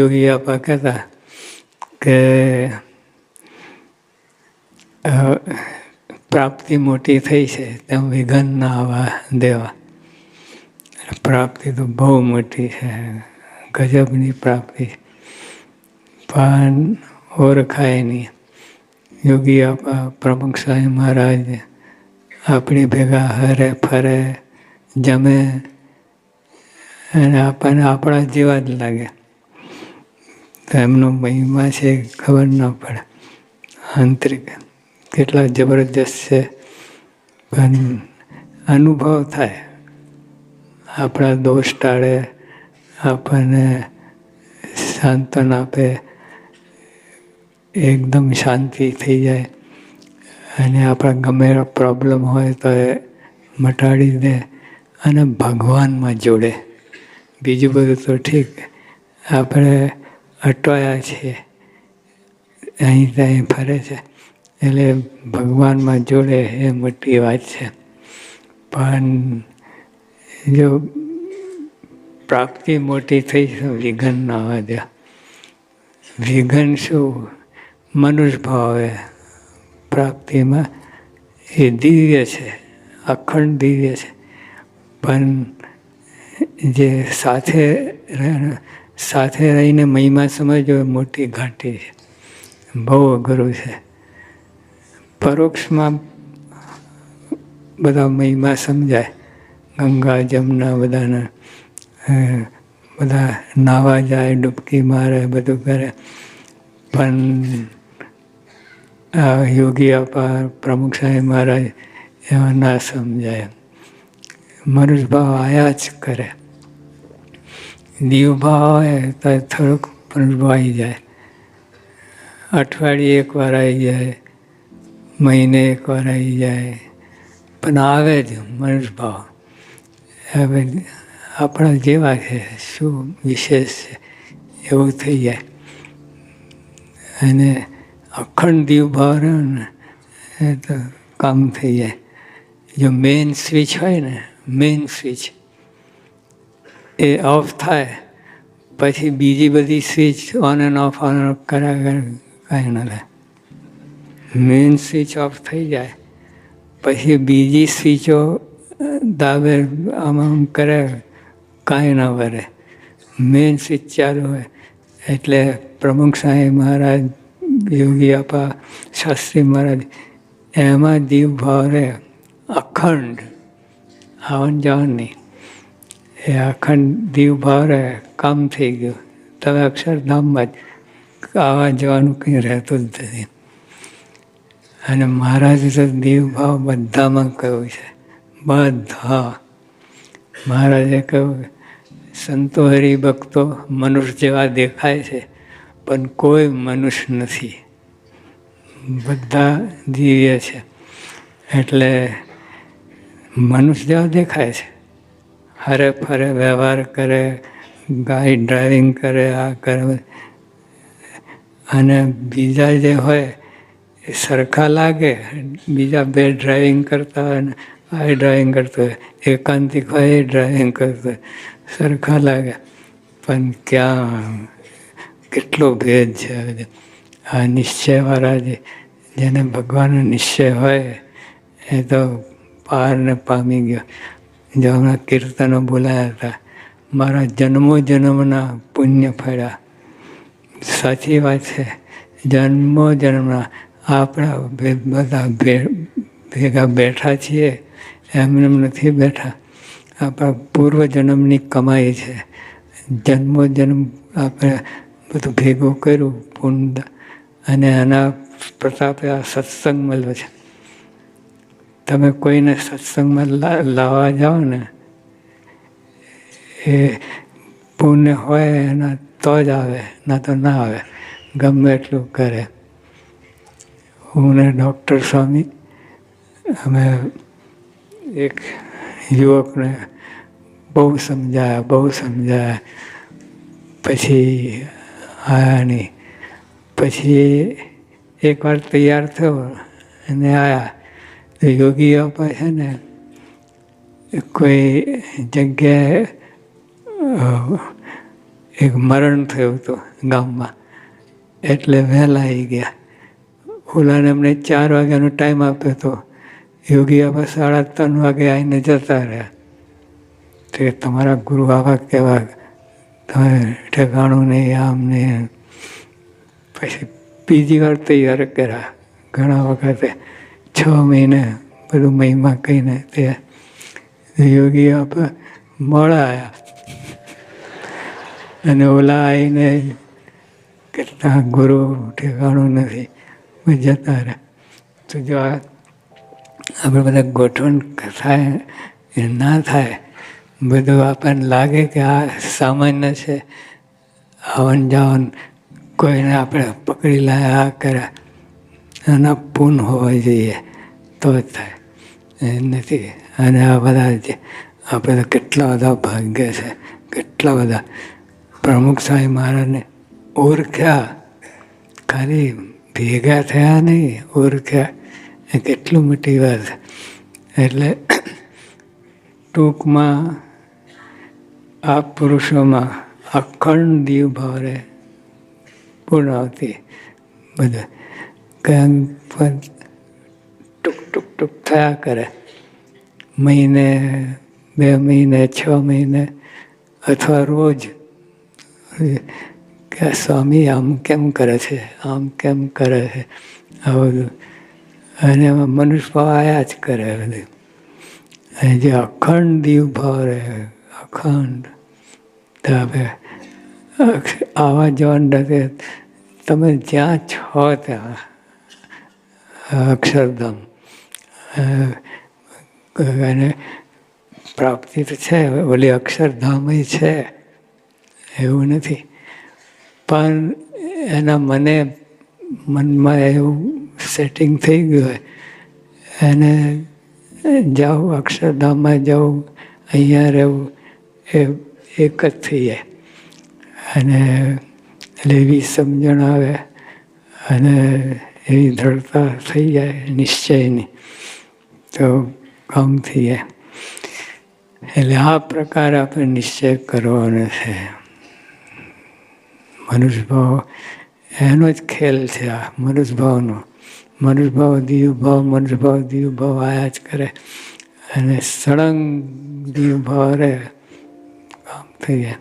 યોગી આપા કહેતા કે પ્રાપ્તિ મોટી થઈ છે, તેમ વિઘન ના આવવા દેવા. પ્રાપ્તિ તો બહુ મોટી છે, ગજબની પ્રાપ્તિ. પણ ઓળખાય નહીં. યોગી આપા પ્રમુખ સ્વામી મહારાજ આપણી ભેગા હરે ફરે, જમે, અને આપણને આપણા જેવા જ લાગે. તો એમનો મહિમા છે, ખબર ન પડે. આંતરિક કેટલા જબરજસ્ત છે. પણ અનુભવ થાય. આપણા દોષ ટાળે, આપણને સાંત્વન આપે. એકદમ શાંતિ થઈ જાય. અને આપણા ગમે પ્રોબ્લેમ હોય તો એ મટાડી દે અને ભગવાનમાં જોડે. બીજું બધું તો ઠીક. આપણે અટવાયા છીએ અહીં ત્યાં ફરે છે. એટલે ભગવાનમાં જોડે એ મોટી વાત છે. પણ જો પ્રાપ્તિ મોટી થઈ છે વિઘન ના વધ્યા વિઘન શું? મનુષ્ય ભાવે પ્રાપ્તિમાં એ દિવ્ય છે, અખંડ દિવ્ય છે. પણ જે સાથે સાથે રહીને મહિમા સમજવો મોટી ઘાટી છે. બહુ અઘરું છે. પરોક્ષમાં બધા મહિમા સમજાય. ગંગા, જમના બધાને બધા નાવા જાય, ડૂબકી મારે, બધું કરે. પણ આ યોગી આપા, પ્રમુખ સાહેબ મહારાજ એવા ના સમજાય. મનુષ્યભાવ આયા જ કરે. દીવ ભાવ આવે તો થોડુંક મનુષ્ય આવી જાય. અઠવાડિયે એકવાર આવી જાય, મહિને એકવાર આવી જાય. પણ આવે જ મનુષ્ય ભાવ હવે આપણા જેવા છે, શું વિશેષ છે? એવું થઈ જાય. અને અખંડ દીવ ભાવ રહ્યો ને એ તો કામ થઈ જાય. જો મેઇન સ્વિચ હોય ને મેઇન સ્વિચ એ ઓફ થાય પછી બીજી બધી switch on and off on and off કર્યા કરે કાંઈ ન થાય મેઇન સ્વિચ ઓફ થઈ જાય પછી બીજી સ્વિચો દાબે આમ આમ કરે કાંઈ ન વરે મેઇન સ્વિચ ચાલુ હોય એટલે પ્રમુખ સાંઈ મહારાજ યોગી આપા શાસ્ત્રી મહારાજ એમાં દીવ ભાવ રહે અખંડ આવન જાવન નહીં એ અખંડ દીવ ભાવ રહે કામ થઈ ગયું. તમે અક્ષરધામમાં જ આવવા જવાનું કંઈ રહેતું જ નથી. અને મહારાજે તો દીવ ભાવ બધામાં કહ્યું છે. બધા. મહારાજે કહ્યું, સંતો હરિભક્તો મનુષ્ય જેવા દેખાય છે, પણ કોઈ મનુષ્ય નથી. બધા દિવ્ય છે. એટલે મનુષ્ય જેવા દેખાય છે. હરે ફરે, વ્યવહાર કરે, ગાડી ડ્રાઇવિંગ કરે, આ કરે. અને બીજા જે હોય, એ સરખા લાગે, બીજા બે ડ્રાઇવિંગ કરતા હોય ને, આ ડ્રાઇવિંગ કરતો હોય, એકાંતિક હોય, એ ડ્રાઇવિંગ કરતો હોય. સરખા લાગે. પણ ક્યાં, કેટલો ભેદ છે આ. નિશ્ચયવાળા જે, જેને ભગવાનનો નિશ્ચય હોય, એ તો પારને પામી ગયો. જો હમણાં કીર્તનો બોલાયા હતા. મારા જન્મો જન્મના પુણ્ય ફળ્યા. સાચી વાત છે, જન્મો જન્મના આપણા બધા ભેગા બેઠા છીએ એમને એમ નથી બેઠા. આપણા પૂર્વજન્મની કમાઈ છે. જન્મો જન્મ આપણે બધું ભેગું કર્યું, પુણ્ય, અને એના પ્રતાપે આ સત્સંગ મળ્યો છે. તમે કોઈને સત્સંગમાં લાવવા જાઓ ને, એ પુણ્ય હોય એના તો જ આવે, ના તો ના આવે. ગમે એટલું કરે. હું ને ડૉક્ટર સ્વામી, અમે એક યુવકને બહુ સમજાયા બહુ સમજાયા. પછી આયા નહીં. પછી એકવાર તૈયાર થયો અને આયા. તો યોગીઓ પર છે ને કોઈ જગ્યાએ એક મરણ થયું હતું ગામમાં. એટલે વહેલા આવી ગયા. ઓલાને એમને ચાર વાગ્યાનો ટાઈમ આપ્યો હતો યોગી આપણે સાડા ત્રણ વાગે આવીને જતા રહ્યા. તે તમારા ગુરુ આવા કેવા તમે ઠેકાણું નહીં, આમ ને પછી બીજી વાર તૈયાર કર્યા ઘણા વખતે. છ મહિને બધું મહિમા કહીને તે યોગી આપણે આવ્યા અને ઓલા આવીને કેટલા ગુરુ ઠેકાણું નથી જતા રહ્યા. તો જો આ આપણે બધા ગોઠવણ થાય, એ ના થાય, બધું આપણને લાગે કે આ સામાન્ય છે. આવન જાવન કોઈને આપણે પકડી લાયા આ કર્યા. એના પૂન હોવા જોઈએ. તો જ થાય. એ નથી. અને આ બધા જે આપણે કેટલા બધા ભાગ્ય છે, કેટલા બધા. પ્રમુખ સાહેબ મહારાજને ઓળખ્યા. ખાલી ભેગા થયા નહીં, ઓળખ્યા. એ કેટલું મોટી વાત એટલે ટૂંકમાં આ પુરુષોમાં અખંડ દીવ ભાવરે પૂર્ણાવતી બધા. કારણ ટૂંક થયા કરે. મહિને, બે મહિને, છ મહિને અથવા રોજ. કે સ્વામી આમ કેમ કરે છે? આમ કેમ કરે છે? આ બધું. અને એમાં મનુષ્ય ભાવ આયા જ કરે બધું. અને જે અખંડ દીવ ભાવ રહે, અખંડ. તો હવે આવા જવાન ડગે તમે જ્યાં છો ત્યાં અક્ષરધામ. અને પ્રાપ્તિ તો છે, ઓલી અક્ષરધામ છે, એવું નથી. પણ એના મને મનમાં એવું સેટિંગ થઈ ગયું હોય, એને જાઉં, અક્ષરધામમાં જવું અહીંયા રહેવું, એ એક જ થઈ જાય. અને એવી સમજણ આવે, અને એવી દ્રઢતા થઈ જાય, નિશ્ચયની. તો કામ થઈ જાય એટલે આ પ્રકાર આપણે નિશ્ચય કરવાનો છે. મનુષ્યભાવ, એનો જ ખેલ છે આ મનુષ્યભાવનો. મનુષ્યભાવ દીવભાવ મનુષ્યભાવ દીવભાવ આયા જ કરે. અને સળંગ દીવભાવ રહે કામ થઈ જાય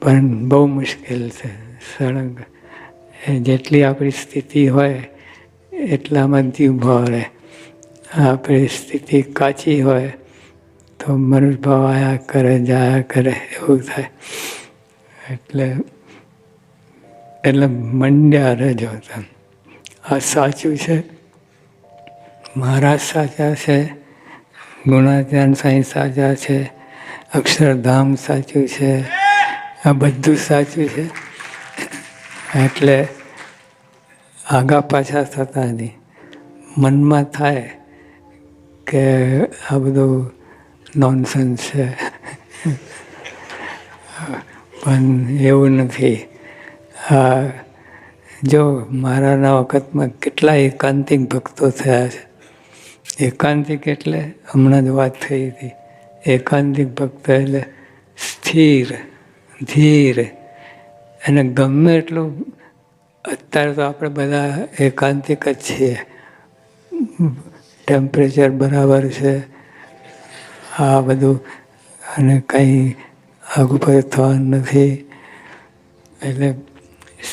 પણ બહુ મુશ્કેલ છે સળંગ. જેટલી આપણી સ્થિતિ હોય, એટલામાં દીવભાવ રહે. આપણી સ્થિતિ કાચી હોય તો મનુષ્યભાવ આયા કરે, જાયા કરે, એવું થાય. એટલે એટલે મંડ્યા રહેજો તમે. આ સાચું છે? મહારાજ સાચા છે ગુણાત્યાન સાંઈ સાચા છે, અક્ષરધામ સાચું છે, આ બધું સાચું છે. એટલે આગા પાછા થતા નહીં. મનમાં થાય કે આ બધું નોનસન્સ છે. પણ એવું નથી. આ જો મારાના વખતમાં કેટલા એકાંતિક ભક્તો થયા છે. એકાંતિક એટલે હમણાં જ વાત થઈ હતી. એકાંતિક ભક્ત એટલે સ્થિર, ધીર. અને ગમે એટલું અત્યારે તો આપણે બધા એકાંતિક જ છીએ. ટેમ્પરેચર બરાબર છે. આ બધું અને કંઈ આગુ પાછું થવાનું નથી. એટલે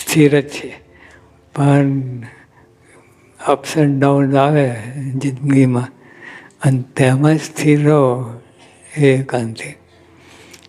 સ્થિર જ છે. પણ અપ્સ એન્ડ ડાઉન આવે જિંદગીમાં. અને તેમાં સ્થિર રહો એ એકાંતિક.